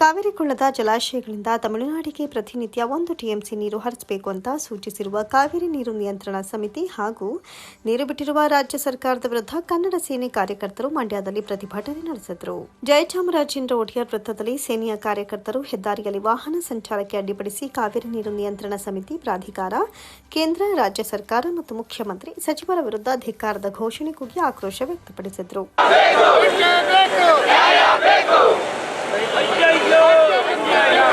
ಕಾವೇರಿ ಕೊಳ್ಳದ ಜಲಾಶಯಗಳಿಂದ ತಮಿಳುನಾಡಿಗೆ ಪ್ರತಿನಿತ್ಯ ಒಂದು ಟಿಎಂಸಿ ನೀರು ಹರಿಸಬೇಕು ಅಂತ ಸೂಚಿಸಿರುವ ಕಾವೇರಿ ನೀರು ನಿಯಂತ್ರಣ ಸಮಿತಿ ಹಾಗೂ ನೀರು ಬಿಟ್ಟಿರುವ ರಾಜ್ಯ ಸರ್ಕಾರದ ವಿರುದ್ಧ ಕನ್ನಡ ಸೇನೆ ಕಾರ್ಯಕರ್ತರು ಮಂಡ್ಯದಲ್ಲಿ ಪ್ರತಿಭಟನೆ ನಡೆಸಿದರು. ಜಯಚಾಮರಾಜೇಂದ್ರ ಒಡೆಯರ್ ವೃತ್ತದಲ್ಲಿ ಸೇನೆಯ ಕಾರ್ಯಕರ್ತರು ಹೆದ್ದಾರಿಯಲ್ಲಿ ವಾಹನ ಸಂಚಾರಕ್ಕೆ ಅಡ್ಡಿಪಡಿಸಿ ಕಾವೇರಿ ನೀರು ನಿಯಂತ್ರಣ ಸಮಿತಿ ಪ್ರಾಧಿಕಾರ, ಕೇಂದ್ರ, ರಾಜ್ಯ ಸರ್ಕಾರ ಮತ್ತು ಮುಖ್ಯಮಂತ್ರಿ ಸಚಿವರ ವಿರುದ್ಧ ಧಿಕ್ಕಾರದ ಘೋಷಣೆ ಕೂಗಿ ಆಕ್ರೋಶ ವ್ಯಕ್ತಪಡಿಸಿದರು. Anh dây vô, anh dây vô.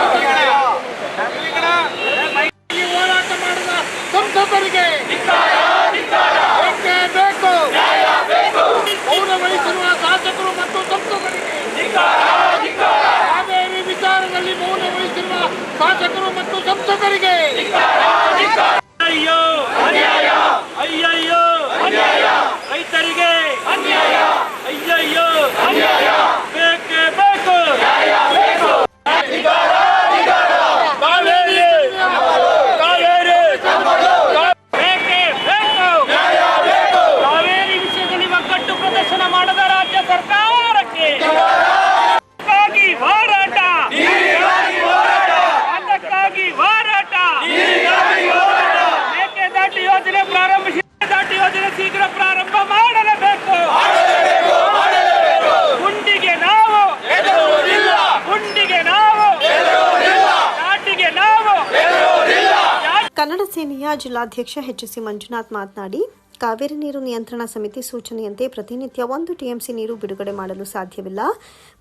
ಸೇನೆಯ ಜಿಲ್ಲಾಧ್ಯಕ್ಷ ಎಚ್ ಸಿ ಮಂಜುನಾಥ್ ಮಾತನಾಡಿ ಕಾವೇರಿ ನೀರು ನಿಯಂತ್ರಣ ಸಮಿತಿ ಸೂಚನೆಯಂತೆ ಪ್ರತಿನಿತ್ಯ ಒಂದು ಟಿಎಂಸಿ ನೀರು ಬಿಡುಗಡೆ ಮಾಡಲು ಸಾಧ್ಯವಿಲ್ಲ.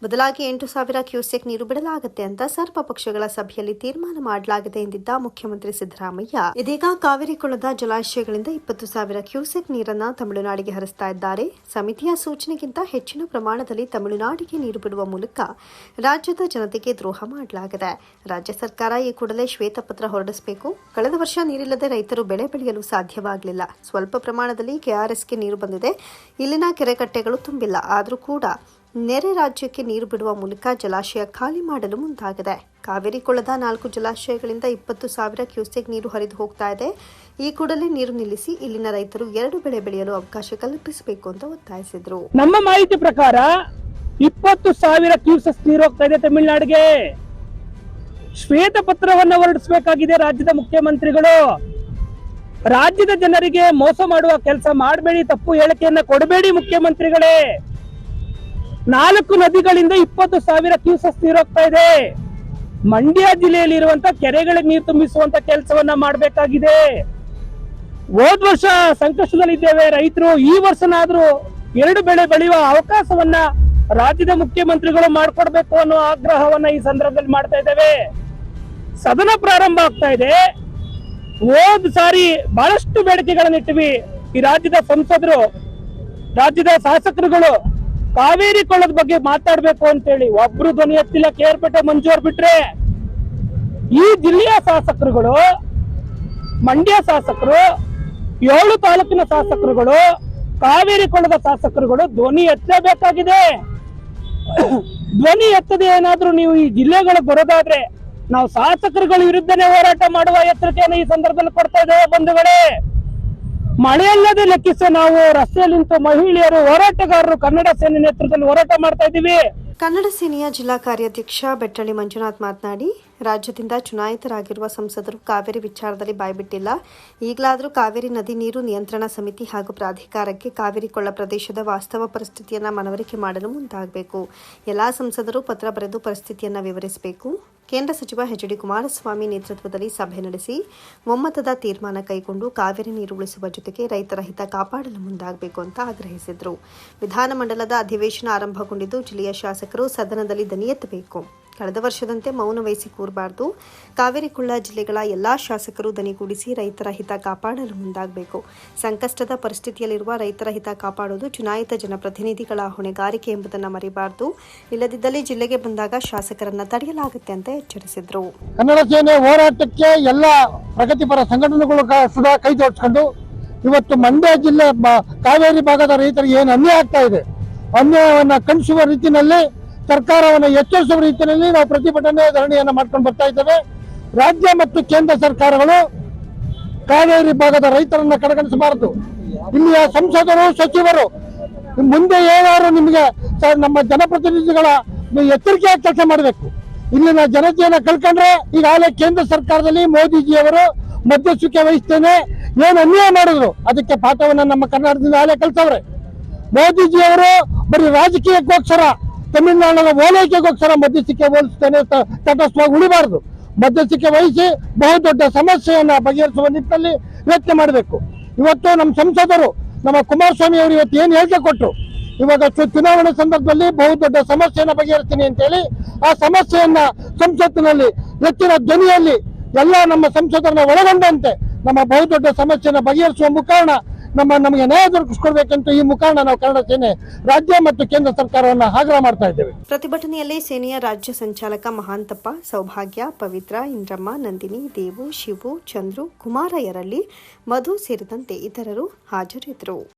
ಬದಲಾಗಿ ಎಂಟು ಸಾವಿರ ಕ್ಯೂಸೆಕ್ ನೀರು ಬಿಡಲಾಗುತ್ತೆ ಅಂತ ಸರ್ವ ಪಕ್ಷಗಳ ಸಭೆಯಲ್ಲಿ ತೀರ್ಮಾನ ಮಾಡಲಾಗಿದೆ ಎಂದಿದ್ದ ಮುಖ್ಯಮಂತ್ರಿ ಸಿದ್ದರಾಮಯ್ಯ. ಇದೀಗ ಕಾವೇರಿ ಕೊಳದ ಜಲಾಶಯಗಳಿಂದ ಇಪ್ಪತ್ತು ಸಾವಿರ ಕ್ಯೂಸೆಕ್ ನೀರನ್ನು ತಮಿಳುನಾಡಿಗೆ ಹರಿಸ್ತಾ ಇದ್ದಾರೆ. ಸಮಿತಿಯ ಸೂಚನೆಗಿಂತ ಹೆಚ್ಚಿನ ಪ್ರಮಾಣದಲ್ಲಿ ತಮಿಳುನಾಡಿಗೆ ನೀರು ಬಿಡುವ ಮೂಲಕ ರಾಜ್ಯದ ಜನತೆಗೆ ದ್ರೋಹ ಮಾಡಲಾಗಿದೆ. ರಾಜ್ಯ ಸರ್ಕಾರ ಈ ಕೂಡಲೇ ಶ್ವೇತಪತ್ರ ಹೊರಡಿಸಬೇಕು. ಕಳೆದ ವರ್ಷ ನೀರಿಲ್ಲದೆ ರೈತರು ಬೆಳೆ ಬೆಳೆಯಲು ಸಾಧ್ಯವಾಗಲಿಲ್ಲ. ಸ್ವಲ್ಪ ಪ್ರಮಾಣದಲ್ಲಿ ಕೆಆರ್ಎಸ್ಗೆ ನೀರು ಬಂದಿದೆ. ಇಲ್ಲಿನ ಕೆರೆಕಟ್ಟೆಗಳು ತುಂಬಿಲ್ಲ. ಆದರೂ ಕೂಡ ನೆರೆ ರಾಜ್ಯಕ್ಕೆ ನೀರು ಬಿಡುವ ಮೂಲಕ ಜಲಾಶಯ ಖಾಲಿ ಮಾಡಲು ಮುಂದಾಗಿದೆ. ಕಾವೇರಿ ಕೊಳದ ನಾಲ್ಕು ಜಲಾಶಯಗಳಿಂದ ಇಪ್ಪತ್ತು ಸಾವಿರ ಕ್ಯೂಸೆಕ್ ನೀರು ಹರಿದು ಹೋಗ್ತಾ ಇದೆ. ಈ ಕೂಡಲೇ ನೀರು ನಿಲ್ಲಿಸಿ ಇಲ್ಲಿನ ರೈತರು ಎರಡು ಬೆಳೆ ಬೆಳೆಯಲು ಅವಕಾಶ ಕಲ್ಪಿಸಬೇಕು ಅಂತ ಒತ್ತಾಯಿಸಿದ್ರು. ನಮ್ಮ ಮಾಹಿತಿ ಪ್ರಕಾರ ಇಪ್ಪತ್ತು ಸಾವಿರ ಕ್ಯೂಸೆಕ್ ನೀರು ಹೋಗ್ತಾ ಇದೆ ತಮಿಳುನಾಡಿಗೆ. ಶ್ವೇತ ಪತ್ರವನ್ನು ಹೊರಡಿಸಬೇಕಾಗಿದೆ ರಾಜ್ಯದ ಮುಖ್ಯಮಂತ್ರಿಗಳು. ರಾಜ್ಯದ ಜನರಿಗೆ ಮೋಸ ಮಾಡುವ ಕೆಲಸ ಮಾಡಬೇಡಿ, ತಪ್ಪು ಹೇಳಿಕೆಯನ್ನ ಕೊಡಬೇಡಿ ಮುಖ್ಯಮಂತ್ರಿಗಳೇ. ನಾಲ್ಕು ನದಿಗಳಿಂದ ಇಪ್ಪತ್ತು ಸಾವಿರ ಕ್ಯೂಸಸ್ ನೀರು ಹೋಗ್ತಾ ಇದೆ. ಮಂಡ್ಯ ಜಿಲ್ಲೆಯಲ್ಲಿ ಇರುವಂತ ಕೆರೆಗಳಿಗೆ ನೀರು ತುಂಬಿಸುವಂತ ಕೆಲಸವನ್ನ ಮಾಡಬೇಕಾಗಿದೆ. ಹೋದ್ ವರ್ಷ ಸಂಕಷ್ಟದಲ್ಲಿದ್ದೇವೆ, ರೈತರು, ಈ ವರ್ಷನಾದ್ರೂ ಎರಡು ಬೆಳೆ ಬೆಳೆಯುವ ಅವಕಾಶವನ್ನ ರಾಜ್ಯದ ಮುಖ್ಯಮಂತ್ರಿಗಳು ಮಾಡ್ಕೊಡ್ಬೇಕು ಅನ್ನೋ ಆಗ್ರಹವನ್ನ ಈ ಸಂದರ್ಭದಲ್ಲಿ ಮಾಡ್ತಾ ಇದ್ದೇವೆ. ಸದನ ಪ್ರಾರಂಭ ಆಗ್ತಾ ಇದೆ. ಹೋದ್ ಸಾರಿ ಬಹಳಷ್ಟು ಬೇಡಿಕೆಗಳನ್ನ ಇಟ್ಟಿವಿ. ಈ ರಾಜ್ಯದ ಸಂಸದರು, ರಾಜ್ಯದ ಶಾಸಕರುಗಳು ಕಾವೇರಿ ಕೊಳ್ಳದ ಬಗ್ಗೆ ಮಾತಾಡ್ಬೇಕು ಅಂತೇಳಿ ಒಬ್ರು ಧ್ವನಿ ಎತ್ತಿಲ್ಲ. ಕೇರ್ಪೇಟೆ ಮಂಜೂರ್ ಬಿಟ್ರೆ ಈ ಜಿಲ್ಲೆಯ ಶಾಸಕರುಗಳು, ಮಂಡ್ಯ ಶಾಸಕರು, ಏಳು ತಾಲೂಕಿನ ಶಾಸಕರುಗಳು, ಕಾವೇರಿ ಕೊಳ್ಳದ ಶಾಸಕರುಗಳು ಧ್ವನಿ ಎತ್ತಲೇಬೇಕಾಗಿದೆ. ಧ್ವನಿ ಎತ್ತದೆ ಏನಾದ್ರೂ ನೀವು ಈ ಜಿಲ್ಲೆಗಳಿಗೆ ಬರೋದಾದ್ರೆ ನಾವು ಶಾಸಕರುಗಳ ವಿರುದ್ಧನೇ ಹೋರಾಟ ಮಾಡುವ ಎಚ್ಚರಿಕೆಯನ್ನು ಈ ಸಂದರ್ಭದಲ್ಲಿ ಕೊಡ್ತಾ ಇದ್ದೇವೆ ಬಂಧುಗಳೇ. ಮಳೆಯಲ್ಲದೆ ಲೆಕ್ಕಿಸ ನಾವು ರಸ್ತೆಯಲ್ಲಿ ಮಹಿಳೆಯರು, ಹೋರಾಟಗಾರರು ಕನ್ನಡ ಸೇನೆ ನೇತೃತ್ವದಲ್ಲಿ ಹೋರಾಟ ಮಾಡ್ತಾ ಇದ್ದೀವಿ. ಕನ್ನಡ ಸೇನೆಯ ಜಿಲ್ಲಾ ಕಾರ್ಯಾಧ್ಯಕ್ಷ ಬೆಟ್ಟಳ್ಳಿ ಮಂಜುನಾಥ್ ಮಾತನಾಡಿ ರಾಜ್ಯದಿಂದ ಚುನಾಯಿತರಾಗಿರುವ ಸಂಸದರು ಕಾವೇರಿ ವಿಚಾರದಲ್ಲಿ ಬಾಯ್ಬಿಟ್ಟಿಲ್ಲ. ಈಗಲಾದರೂ ಕಾವೇರಿ ನದಿ ನೀರು ನಿಯಂತ್ರಣ ಸಮಿತಿ ಹಾಗೂ ಪ್ರಾಧಿಕಾರಕ್ಕೆ ಕಾವೇರಿ ಕೊಳ್ಳ ಪ್ರದೇಶದ ವಾಸ್ತವ ಪರಿಸ್ಥಿತಿಯನ್ನು ಮನವರಿಕೆ ಮಾಡಲು ಮುಂದಾಗಬೇಕು. ಎಲ್ಲಾ ಸಂಸದರು ಪತ್ರ ಬರೆದು ಪರಿಸ್ಥಿತಿಯನ್ನು ವಿವರಿಸಬೇಕು. ಕೇಂದ್ರ ಸಚಿವ ಎಚ್ ಡಿ ಕುಮಾರಸ್ವಾಮಿ ನೇತೃತ್ವದಲ್ಲಿ ಸಭೆ ನಡೆಸಿ ಒಮ್ಮತದ ತೀರ್ಮಾನ ಕೈಗೊಂಡು ಕಾವೇರಿ ನೀರು ಉಳಿಸುವ ಜೊತೆಗೆ ರೈತರ ಹಿತ ಕಾಪಾಡಲು ಮುಂದಾಗಬೇಕು ಅಂತ ಆಗ್ರಹಿಸಿದರು. ವಿಧಾನಮಂಡಲದ ಅಧಿವೇಶನ ಆರಂಭಗೊಂಡಿದ್ದು ಜಿಲ್ಲೆಯ ಶಾಸಕರು ಸದನದಲ್ಲಿ ದನಿ ಎತ್ತಬೇಕು ಕಳೆದ ವರ್ಷದಂತೆ ಮೌನ ವಹಿಸಿ ಕೂರಬಾರ್ದು. ಕಾವೇರಿ ಕುಳ್ಳ ಜಿಲ್ಲೆಗಳ ಎಲ್ಲಾ ಶಾಸಕರು ದನಿಗೂಡಿಸಿ ರೈತರ ಹಿತ ಕಾಪಾಡಲು ಮುಂದಾಗಬೇಕು. ಸಂಕಷ್ಟದ ಪರಿಸ್ಥಿತಿಯಲ್ಲಿರುವ ರೈತರ ಹಿತ ಕಾಪಾಡುವುದು ಚುನಾಯಿತ ಜನಪ್ರತಿನಿಧಿಗಳ ಹೊಣೆಗಾರಿಕೆ ಎಂಬುದನ್ನು ಮರಿಬಾರದು. ಇಲ್ಲದಿದ್ದಲ್ಲಿ ಜಿಲ್ಲೆಗೆ ಬಂದಾಗ ಶಾಸಕರನ್ನ ತಡೆಯಲಾಗುತ್ತೆ ಅಂತ ಎಚ್ಚರಿಸಿದರು. ಕನ್ನಡ ಸೇನೆ ಹೋರಾಟಕ್ಕೆ ಎಲ್ಲ ಪ್ರಗತಿಪರ ಸಂಘಟನೆಗಳು ಸುಧ ಕೈ ಜೋಡಿಸಿಕೊಂಡು ಇವತ್ತು ಮಂಡ್ಯ ಜಿಲ್ಲೆ ಕಾವೇರಿ ಭಾಗದ ರೈತರಿಗೆ ಏನು ಅನ್ಯಾಯ ಆಗ್ತಾ ಇದೆ? ಅನ್ಯಾಯವನ್ನು ಕಣಿಸುವ ರೀತಿಯಲ್ಲಿ ಸರ್ಕಾರವನ್ನು ಎಚ್ಚರಿಸುವ ರೀತಿಯಲ್ಲಿ ನಾವು ಪ್ರತಿಭಟನೆ ಧರಣಿಯನ್ನು ಮಾಡ್ಕೊಂಡು ಬರ್ತಾ ಇದ್ದೇವೆ. ರಾಜ್ಯ ಮತ್ತು ಕೇಂದ್ರ ಸರ್ಕಾರಗಳು ಕಾವೇರಿ ಭಾಗದ ರೈತರನ್ನ ಕಡೆಗಣಿಸಬಾರದು. ಇಲ್ಲಿಯ ಸಂಸದರು, ಸಚಿವರು ಮುಂದೆ ಏನಾದ್ರು ನಿಮಗೆ ನಮ್ಮ ಜನಪ್ರತಿನಿಧಿಗಳ ಎಚ್ಚರಿಕೆಯಾಗಿ ಕೆಲಸ ಮಾಡಬೇಕು. ಇಲ್ಲಿನ ಜನತೆಯನ್ನ ಕಳ್ಕೊಂಡ್ರೆ ಈಗಾಗಲೇ ಕೇಂದ್ರ ಸರ್ಕಾರದಲ್ಲಿ ಮೋದಿಜಿಯವರು ಮಧ್ಯಸ್ಥಿಕೆ ವಹಿಸ್ತೇನೆ. ಏನು ಅನ್ಯಾಯ ಮಾಡಿದ್ರು? ಅದಕ್ಕೆ ಪಾಠವನ್ನ ನಮ್ಮ ಕರ್ನಾಟಕದಿಂದ ಆಗಲೇ ಕಲ್ತವ್ರೆ ಮೋದಿಜಿಯವರು ಬರೀ ರಾಜಕೀಯಕ್ಕೋಸ್ಕರ ತಮಿಳುನಾಡಿನ ಓಲೈಕೆಗೋಸ್ಕರ ಮಧ್ಯಸ್ಥಿಕೆ ಹೋಲಿಸ್ತೇನೆ ತಟಸ್ಥವಾಗಿ ಉಳಿಬಾರದು. ಮಧ್ಯಸ್ಥಿಕೆ ವಹಿಸಿ ಬಹುದೊಡ್ಡ ಸಮಸ್ಯೆಯನ್ನ ಬಗೆಹರಿಸುವ ನಿಟ್ಟಿನಲ್ಲಿ ಯೋಚನೆ ಮಾಡಬೇಕು. ಇವತ್ತು ನಮ್ಮ ಸಂಸದರು, ನಮ್ಮ ಕುಮಾರಸ್ವಾಮಿ ಅವರು ಇವತ್ತು ಏನು ಹೇಳಿಕೆ ಕೊಟ್ಟರು ಇವಾಗ ಚುನಾವಣೆ ಸಂದರ್ಭದಲ್ಲಿ ಬಹುದೊಡ್ಡ ಸಮಸ್ಯೆಯನ್ನು ಬಗೆಹರಿಸ್ತೀನಿ ಅಂತೇಳಿ ಆ ಸಮಸ್ಯೆಯನ್ನ ಸಂಸತ್ತಿನಲ್ಲಿ ಹೆಚ್ಚಿನ ಧ್ವನಿಯಲ್ಲಿ ಎಲ್ಲ ನಮ್ಮ ಸಂಸದರನ್ನ ಒಳಗೊಂಡಂತೆ ನಮ್ಮ ಬಹುದೊಡ್ಡ ಸಮಸ್ಯೆಯನ್ನು ಬಗೆಹರಿಸುವ ಮುಖಾಂಡ ನಮ್ಮ ನಮಗೆ ನ್ಯಾಯ ದೊರಕಿಸ್ಕೊಡ್ಬೇಕಂತ ಈ ಮುಖಾಂಡ ನಾವು ಕನ್ನಡ ಸೇನೆ ರಾಜ್ಯ ಮತ್ತು ಕೇಂದ್ರ ಸರ್ಕಾರವನ್ನು ಆಗ್ರಹ ಮಾಡ್ತಾ ಇದ್ದೇವೆ. ಪ್ರತಿಭಟನೆಯಲ್ಲಿ ಸೇನೆಯ ರಾಜ್ಯ ಸಂಚಾಲಕ ಮಹಾಂತಪ್ಪ, ಸೌಭಾಗ್ಯ, ಪವಿತ್ರ, ಇಂದ್ರಮ್ಮ, ನಂದಿನಿ, ದೇವು, ಶಿವು, ಚಂದ್ರು ಕುಮಾರ ಮಧು ಸೇರಿದಂತೆ ಇತರರು ಹಾಜರಿದ್ದರು.